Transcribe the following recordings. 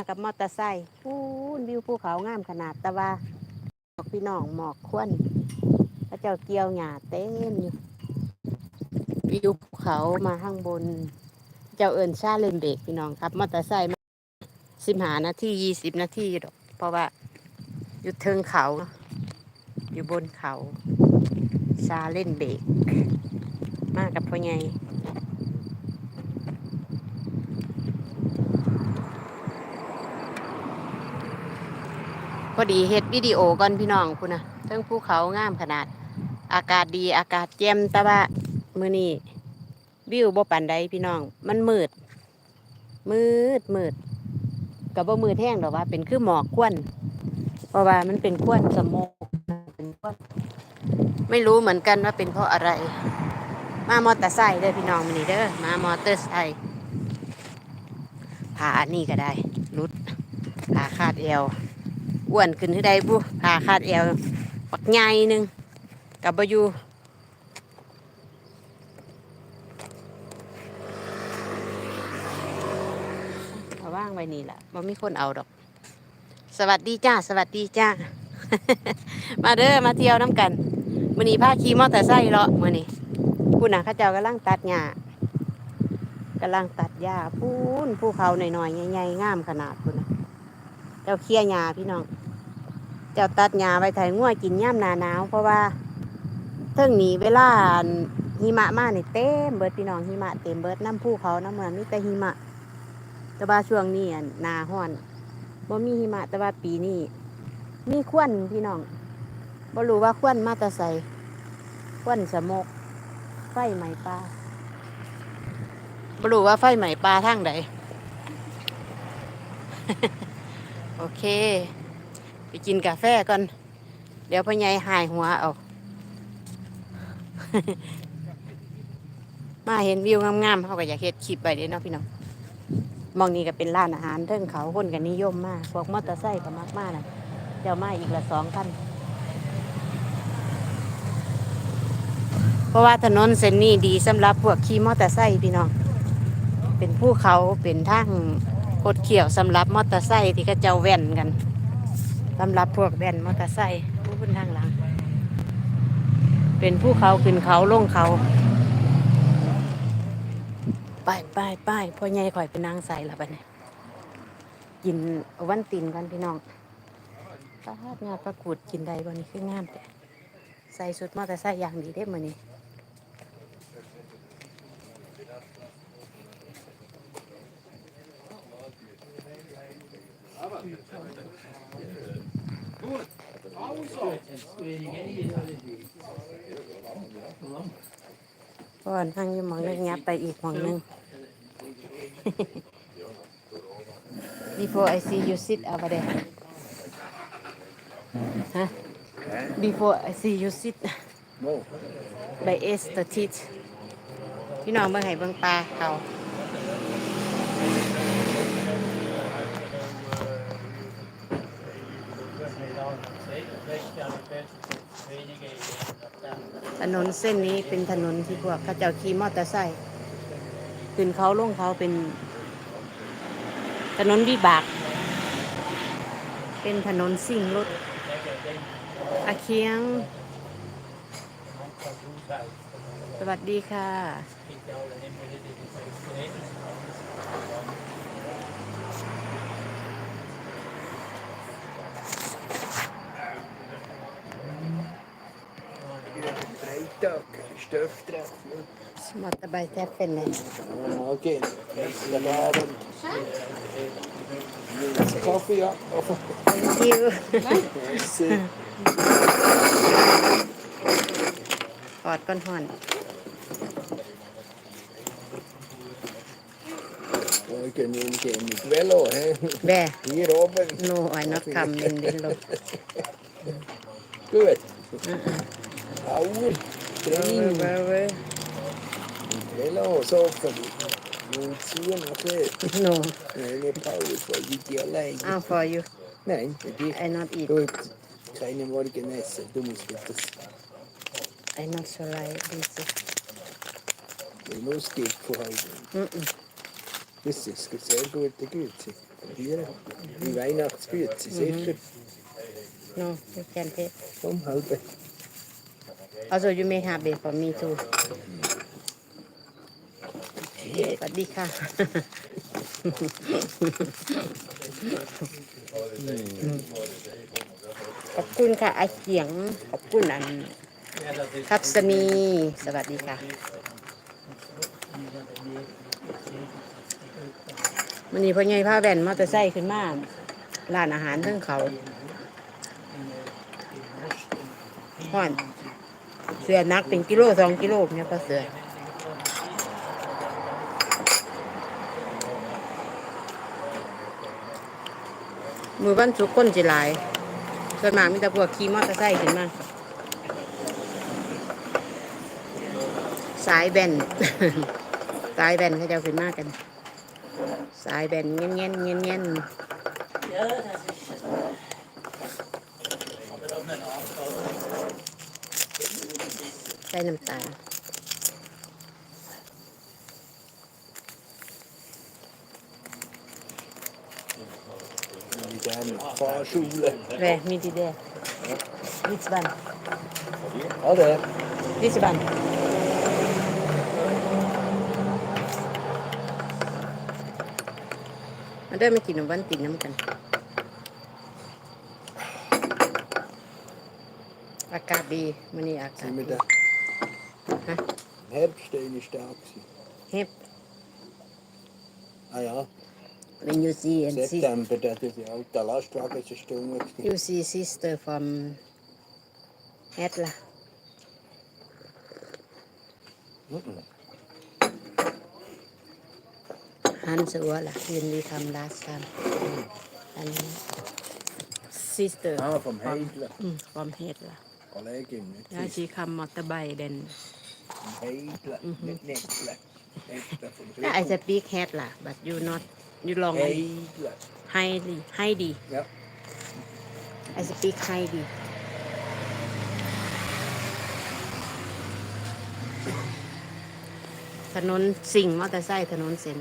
มากับมอเตอร์ไซค์ปูนวิวภูเขางามขนาดแต่ว่าบอกพี่น้องหมอกควันพระเจ้าเกี่ยวหญ้าเต็มอยู่วิวภูเขามาข้างบน เจ้าเอิญชาเลนเบรกพี่น้องครับมอเตอร์ไซค์มาสิบหานาทียี่สิบนาทีดอก เพราะว่าอยู่เทิงเขา อยู่บนเขา ชาเล่นเบรกมากับพ่อใหญ่ พอดีเฮ็ดวิดีโอก่อนพี่น้องคุณนะเทิงภูเขางามขนาด อากาศดีอากาศเย็นแต่ว่ามือนี้วิวบ่ปานใดพี่น้อง มันมืด มืดมืดกับบ่มืดแห้งหรอกว่า เป็นคือหมอกควันเพราะว่ามันเป็นควันสโมกเป็นควันไม่รู้เหมือนกันว่าเป็นเพราะอะไร มามอเตอร์ไซค์เด้อพี่น้องมือนี้เด้อมามอเตอร์ไซค์ผ่าอันนี้ก็ได้รุดผ่าคาดเอว อ้วนขึ้นที่ใดบุผ่าคาดเอวปักใหญ่หนึ่งกับบอยู่เอาว่างไว้นี่แหละบ่มีคนเอาดอก สวัสดีจ้า สวัสดีจ้า มาเด้อมาเที่ยวน้ำกันมื้อนี้พาขี่มอเตอร์ไซค์เลาะมื้อนี้ผู้น่ะเข้าเจ้ากำลังตัดหญ้ากำลังตัดหญ้าพูนภูเขาหน่อยๆใหญ่ๆงามขนาดพุ่นะเจ้าเคลียร์หญ้าพี่น้อง เจ้าตัดหญ้าไว้ไถงัวกินย่ำหนาหนาว เพราะว่าเทิงนี้เวลาหิมะมาเนี่เต็มเบิดพี่น้องหิมะเต็มเบิดน้ำภูเขาน้ำเมืองมีแต่หิมะ แต่ว่าช่วงนี้หนาห้อนบ่มีหิมะแต่ว่าปีนี้มีควันพี่น้องบ่รู้ว่าควันมาตะใสควันสมกไฟไหม้ปลาบ่รู้ว่าไฟไหม้ปลาทางใดโอเค ไปกินกาแฟก่อน เดี๋ยวพ่อใหญ่หายหัวเอา มาเห็นวิวงามๆเขาก็อยากเฮ็ดคลิปไปเด้เนาะพี่น้องมองนี่ก็เป็นร้านอาหารเทิงเขาคนกันนิยมมาก พวกมอเตอร์ไซค์ก็มากมากนะเดี๋ยวมาอีกละสองคันเพราะว่าถนนเส้นนี้ดีสำหรับพวกขี่มอเตอร์ไซค์พี่น้อง เป็นภูเขาเป็นทางคดเขียวสำหรับมอเตอร์ไซค์ที่เขาเจ้าแว่นกัน สำหรับพวกแว่นมอเตอร์ไซค์ผู้บนทางหลัง เป็นผู้เขาขึ้นเขาลงเขาไปไปไปพ่อใหญ่ข่อยเป็นนางใส่ละบัดนี้กินเอาวันตินกันพี่น้องปลาดงาประกูดกินได้วันนี้คืองามแต่ใส่สุดมอเตอร์ไซค์อย่างดีได้อมื้อนี้ ก่อนทางยี่มองนึงงับไปอีกหมองนึง Before I see you sit over there ฮะ Before I see you sit by S the teeth พี่น้องเบิ่งให้เบิ่งปลาเขา นนเส้นนี้เป็นถนนที่พวกเขาเจ้าขี่มอเตอร์ไซค์ขึ้นเขาลงเขาเป็นถนนวิบาก เป็นถนนสิ่งรถอาเคียง สวัสดีค่ะ Freitag, Stöfftreffen. สมอตะไบแทบเป็นเลย Ja, okej. Nästa lärare. Kaffe, ja. Ja, คิว se. กอดก้อนห่อน Vilken vilken ikväll då? he? แบ่ I Robin. โนไอ้นักคำยิ Extrem. Wewe, wewe. sofa Nun ma che? No. Non è paura, poi di ti a. Ah, poi io. Nein, bei dir. Einer ich. ihn. Gut, keine morgen essen, du musst etwas. Einer so leid, diese. Wenn es geht von heute. Mhm. -mm. Das ist eine sehr gute Güte. Hier, die Weihnachtsgüte, mhm. sicher. No, ich kann dir. Um halbe. Also you may have it for me too สวัสดีค่ะขอบคุณค่ะอาเขียง ขอบคุณอันทัศนีสวัสดีค่ะมันนี้พ่อใหญ่พาแว่นมอเตอร์ไซค์ขึ้นมาร้านอาหารทั้งเขาห่อน สือนักเป็นกิโลสองกิโลเนี่ยก็เสือมือวันสุกร์คนจิหลาย ส่วนมากมีแต่พวกขี่มอเตอร์ไซค์ขึ้นมาสายแบน สายแบนเขาจะเอาขึ้นมากัน สายแบนเงี้ยเงี้ยเงี้ยเงี้ย ใส่น้ำตาล Die zijn Fahrschule. แรมีดีเดดิสบัน Oder? ดิสบันมาเดินมากินนมวันตินน้ำกัน อากาศดีมันนี่อากาศ Sind ดี wir da? Hä? Im Herbst eine stark. gewesen. เฮ็บ Ah ja, when you see and see September, da hat die alte Lastwagen eine Stunde. gewesen. you see sister from เฮ็ดล่ะ Mhm. ฮันสัวล่ะยืนดีทำ last time อัน sister Ah, vom Heidler. อืม from เฮ็ดล่ะ Kollegin, nicht? ยาชีคำมอเตอร์ไบค์เดน Vom Heidler, nicht Nettle. Nettle vom Yeah, I speak head lah, but you not you long Heidler. highly highly. Ja. I speak highly. ถนนสิ่งมอเตอร์ไซค์ถนนเส้น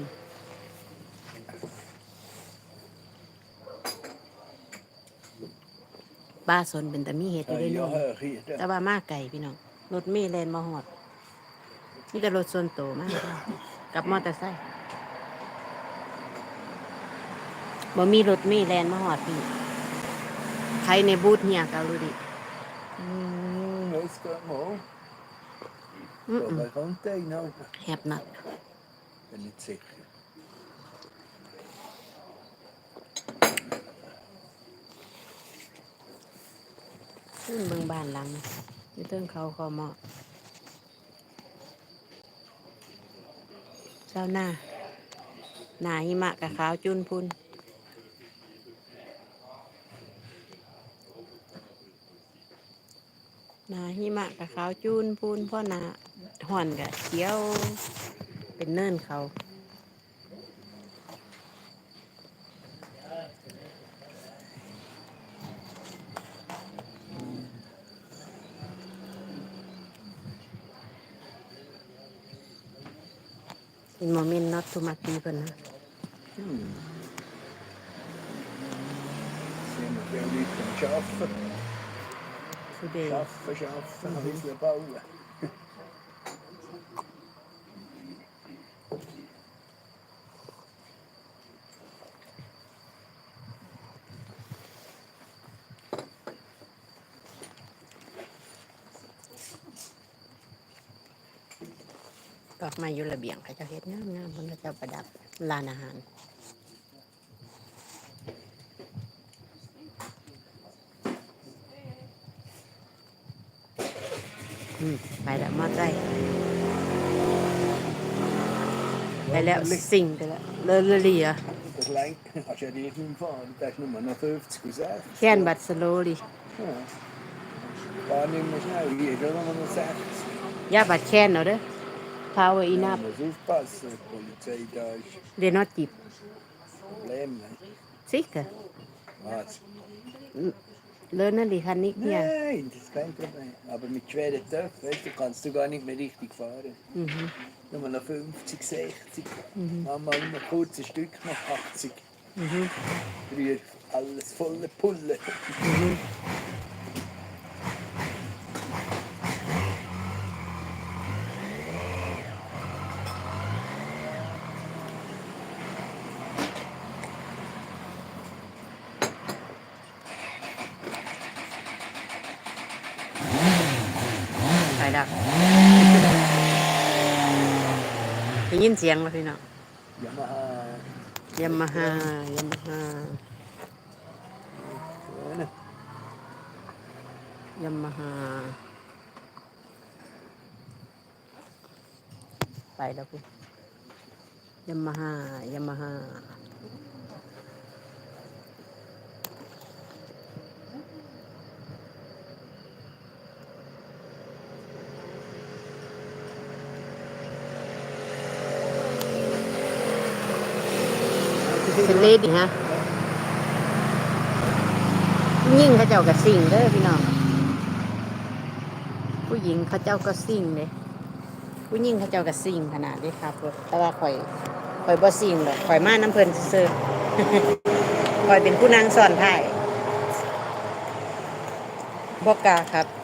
บ้าสนเป็นแต่มีเหตุอยู่ Ja, ด้วย ja, เนู่น hör hier. แต่ว่ามาไก่พี่น้องรถเมล์แลนมาหอด นี่แต่รถส่วนโตวมากกับมอเตอร์ไซค์บ่มีรถเมล์แลนมาหอดพี่ใครในบูธเนี่ยเกาดูดิ Hm, weiß gar mal. อืม Aber kommt der noch? แฮบนัด Bin nicht sicher. ขึ้นเบืองบ้านหลังอยู่เทิงเขาคอเหมาะ เจ้าหน้า หนาหิมะกับขาวจุนพุนหนาหิมะกับขาวจุนพุนพ่อหนาห่อนกับเขียว เป็นเนินเขา in moment not too much even. Hmm. Sembra che ho detto, อกไม้อยู่ระเบียงเขาเจะเฮ็ดงามงามๆเพิ่นก็เจะประดับลานอาหารอืมไปแล้วมอไซค์ไปแล้วสิ่งไปแล้วเลอเลอเลีย Das lenkt, kannst ja nicht mehr fahren, das ist nur noch 50 und 60. แค่นบัตรสโลลี Ja. Gar nicht mehr schnell, hier ist auch noch 60. ย่าบัตรแค่นเอาเด้อ power enough. They're not cheap. Sicher. Was? Lernen die kann nicht mehr. Nein, das ist kein Problem. Aber mit schweren Töpfen, weißt du, kannst du gar nicht mehr richtig fahren. Mhm. Nur noch 50, 60. Mhm. Manchmal immer kurze Stück noch 80. Mhm. Früher alles voller Pulle. Mhm. อฮึไปดักได้ยินเสียงแล้วพี่น้อง Yamaha. ยามาฮ่ายามาฮ่า Ja, ยามาฮ่าไปแล้วพี่ยามาฮ่ายามาฮ่า เป็นเลดีฮะยิ่งเขาเจ้าก็สิ่งเด้อพี่น้องผู้หญิงเขาเจ้าก็สิ่งเลยผู้หญิงเขาเจ้าก็สิ่งขนาดนี้ครับแต่ว่าข่อยข่อยบ่สิ่งหรอกข่อยมาน้ำเพลินซื่อข่อยเป็นผู้นางสอนถ่ายบอกกาครับ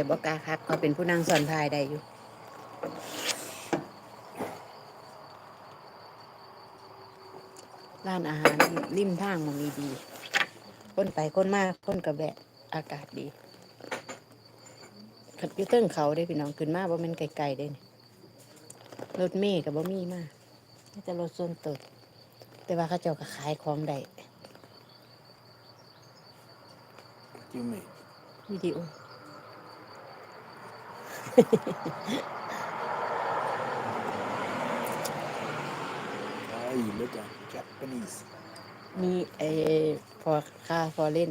อยบอกกล้าครับข่อยเป็นผู้นางสอนถ่ายได้อยู่ร้านอาหารริมทางมันดีๆคนไปคนมากคนกระแบะอากาศดีขัดอยูเติ้งเขาได้พี่น้องขึ้นมาบ่แม่นไกลๆได้นี่รถเมย์กับบ่มีมาน่าจะรถส่วนตัวแต่ว่าเขาเจ้าก็ขายของได้ What do you mean? วิดีโอ Jag gillar den. Japanese. มีเออพอค่าพอเล่น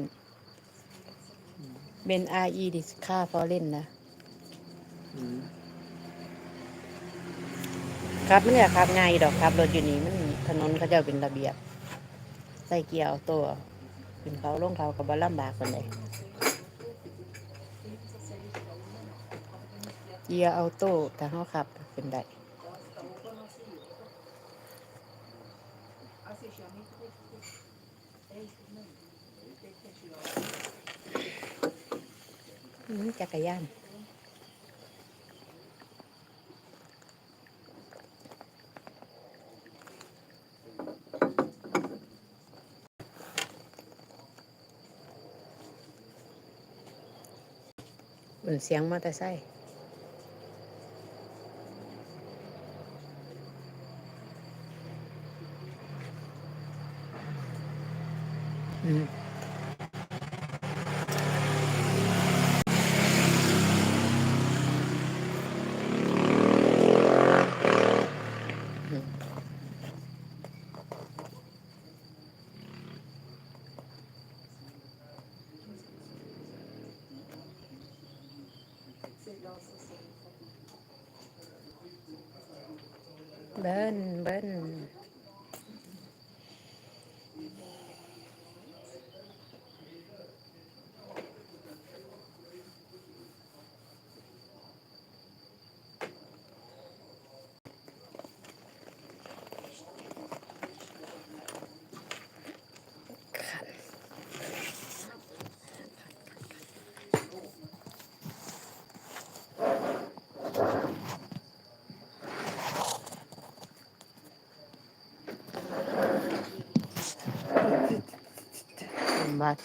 เป็น RE ดิค่าพอเล่นนะ Mm. ครับมันเนี่ยครับง่ายดอกครับรถอยู่นี่มันถนนเขาเจ้าเป็นระเบียบ ใส่เกียร์เอาตัวขึ้นเขาลงเขากับบลำบากคนใด เกียร์เอาโต้ถ้าเขาขับเป็นได้อืมจักรยานเหมือนเสียงมอเตอร์ไซค์ เบิ้ลเบิ้ล บัส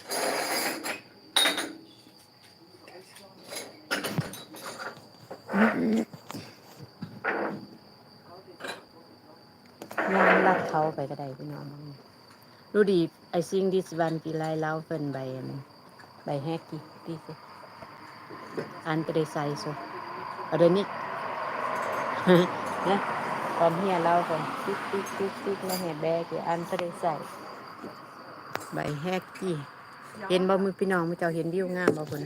งานลัดเขาไปก็ได้พี่น้องดูดีไอซิงดิสวันปีไลเล่าเฟินใบใบแฮกกี้ดีสิอันเตรไซโซเอเดนิกนะตอนเฮียเล่าก่อนติ๊กติ๊กติ๊กติ๊กแล้วเฮียแบกอันเตรไซใบแฮกกี้ เห็นบ่มือพี่น้องมือเจ้าเห็นวิวงามบ่พุ่น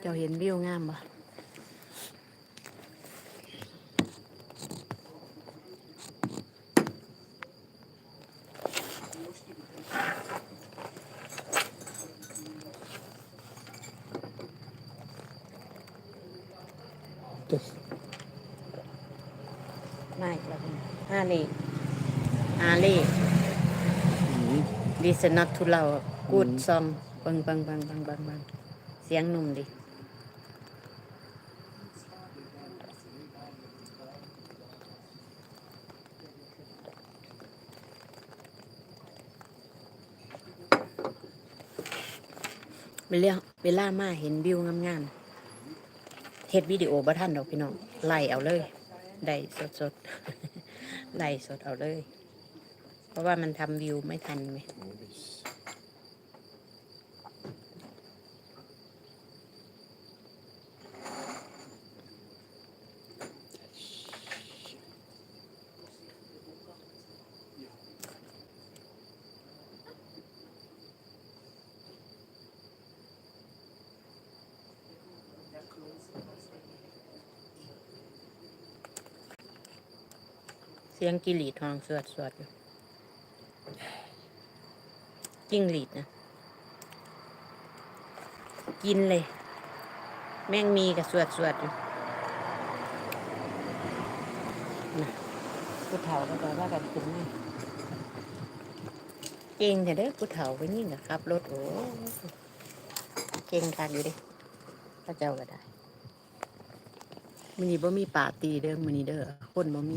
เจ้าเห็นวิวงามบ่ จุดมาอีกแล้วห้าเลขห้าเลข This is not too loud. Good mm. song. Bang bang bang bang bang bang. Siang num đi. Bây giờ, bây giờ mà hiện view ngam ngam. เวลาเวลามาเห็นวิวงามๆเฮ็ดวิดีโอบ่ทันดอกพี่น้องไล่เอาเลยได้สดสดไล่สดเอาเลย เพราะว่ามันทำวิวไม่ทันไหม สียงกิหลีทองสวดสวดอยู่จิ้งหลีดนะ กินเลย แม่งมีกับสวดสวดอยู่นะผู้เฒ่าก็บอว่ากันคุณแม่เก่งแต่เด้อผู้เฒ่าไปนี่นะครับรถโอ้เก่งคันอยู่ดิพระเจ้าก็ได้มันนี้บ่มีป่าตีเด้อมันนี้เด้อคนบ่มี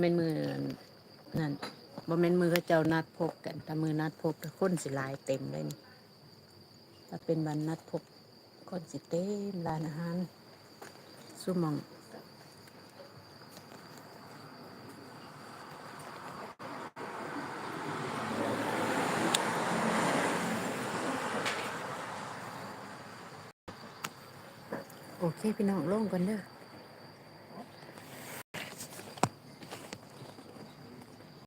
บ่แม่นมือนั่นบ่แม่นมือเขาเจ้านัดพบกันแต่มือนัดพบคนสิลายเต็มเลยนี่ถ้าเป็นวันนัดพบคนสิเต็มร้านอาหารซุมองโอเคพี่น้องลงกันเด้อ